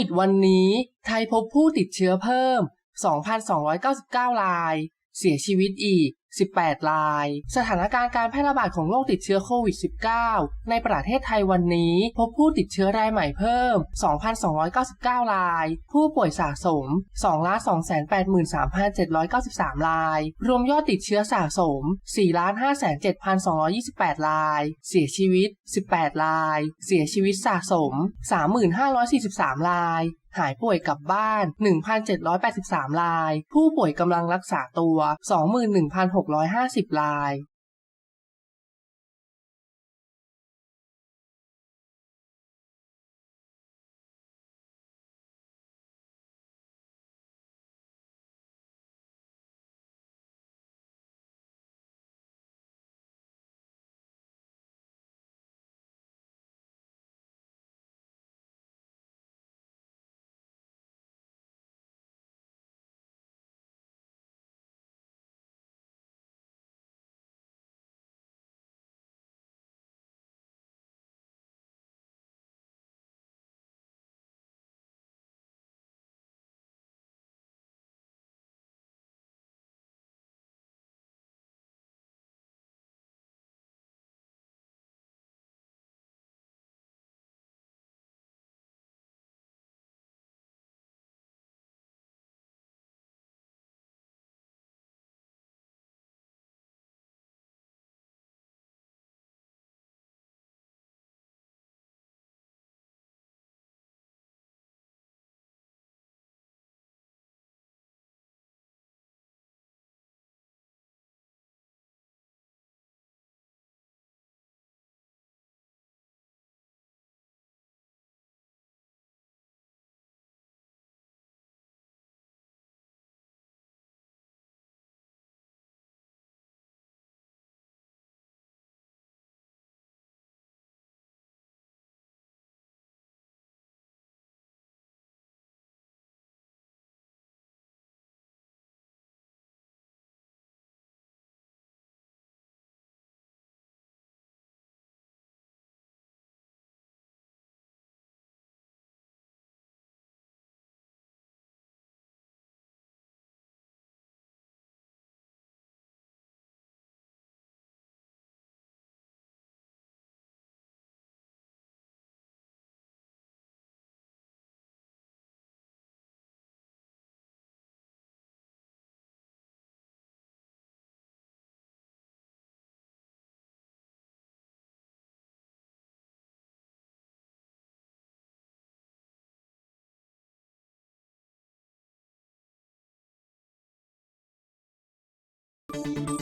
วิดวันนี้ ไทยพบผู้ติดเชื้อเพิ่ม 2,299 ราย เสียชีวิตอีก 18 ราย สถานการณ์การแพร่ระบาดของโรคติดเชื้อโควิด -19 ในประเทศไทยวันนี้ พบผู้ติดเชื้อรายใหม่เพิ่ม 2,299 ราย ผู้ป่วยสะสม 2,283,793 ราย รวมยอดติดเชื้อสะสม 4,57,228 ราย เสียชีวิต 18 ราย เสียชีวิตสะสม 35,43 รายหายป่วยกลับบ้าน 1,783 ราย ผู้ป่วยกำลังรักษาตัว 21,600 650 ราย you